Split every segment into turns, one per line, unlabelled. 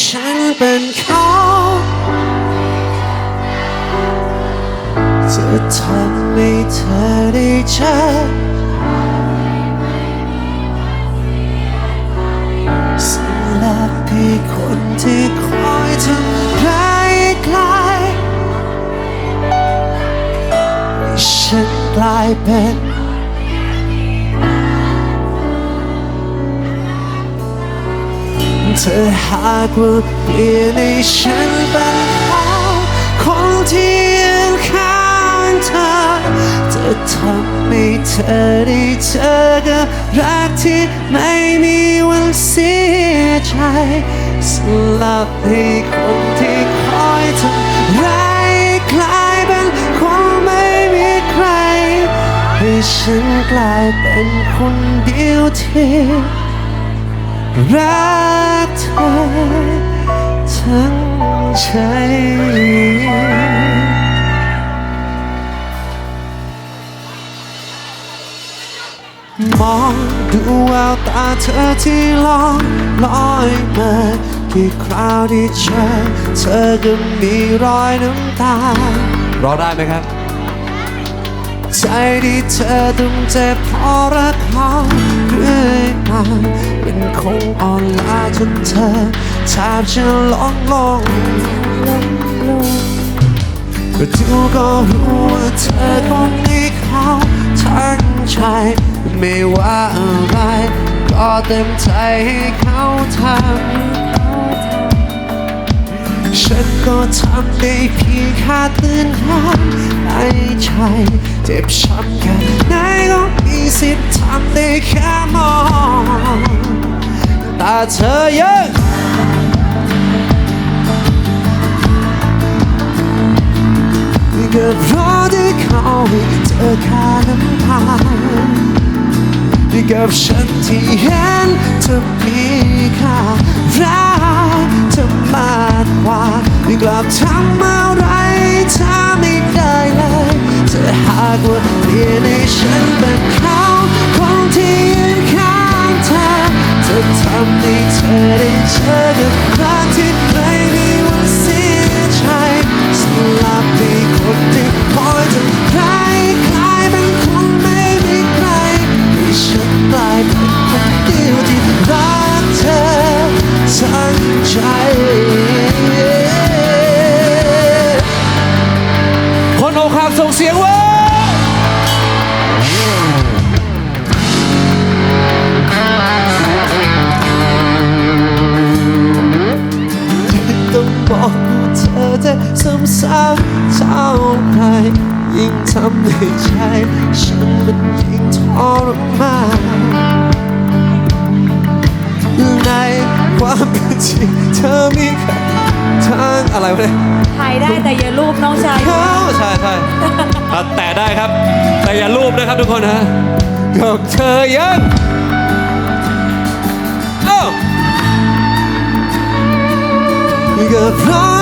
ฉันเป็นเขาจะทำให้เธอได้เจอสลับที่คนที่คอยทำใกล้ไกลให้ฉันกลายเป็น เธอหากว่าเปลี่ยนให้ฉันเป็นเขาคนที่ยืนข้างเธอ จะทำให้เธอได้เจอกับรักที่ไม่มีวันเสียใจสลับให้คนที่คอยทำร้ายกลายเป็นคนไม่มีใคร ให้ฉันกลายเป็นคนเดียวที่ รักเธอทั้งใจมองดูแววตาเธอที่ลองลอยมากี่คราวที่เจอเธอก็มีรอยน้ำตา รอได้ไหมครับ ใจที่เธอต้องเจ็บเพราะรัก ล้าจนเธอแทบจะล้องลงก็ดูก็รู้ว่าเธอคงมีเขาทั้งใจไม่ว่าอะไร ก็เต็มใจให้เขาทำฉันก็ทำได้เพียงแค่ตือนย้ำในใจเจ็บช้ำแค่ไหนก็มีสิทธิ์ทำได้แค่มอง เธอยังก็เพราะที่เขาให้เธอแค่น้ำตากับฉันที่เห็นเธอมีค่ารักเธอมากกว่าไม่กลับทำอะไรเธอไม่ได้เลยจะหากว่าเปลี่ยนให้ฉันเป็นเขาคนที่ยืนข้างเธอ จะทำให้เธอได้เจอกับรักที่ไม่มีวันเสียใจสลับให้คนที่คอยจะใครกลายเป็นคนไม่มีใครให้ฉันกลายเป็นคนเดียวที่รักเธอทั้งใจ
คนอกหักส่งเสียงว่า
ซ้ำซ้ำเท่าไหรยิ่งทำให้ใจฉันมันยิ่งทรมานในความเป็นจริงเธอมีแค่ทางอะไรวะเนี่ย
ถ่ายได้แต่อย่ารูปน้องชาย
เขาใช่ใช่
อะแต่ได้ครับ แต่อย่ารูปนะครับทุกคนนะ
ก็เธอยังเอ้า ก็เพราะ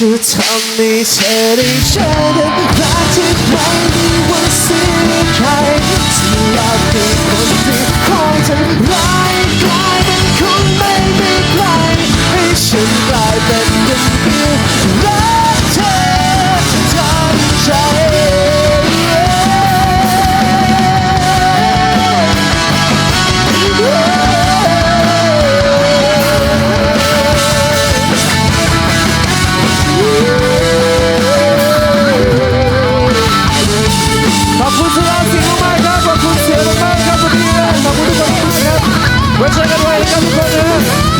to tell me said each other Where's the good way to come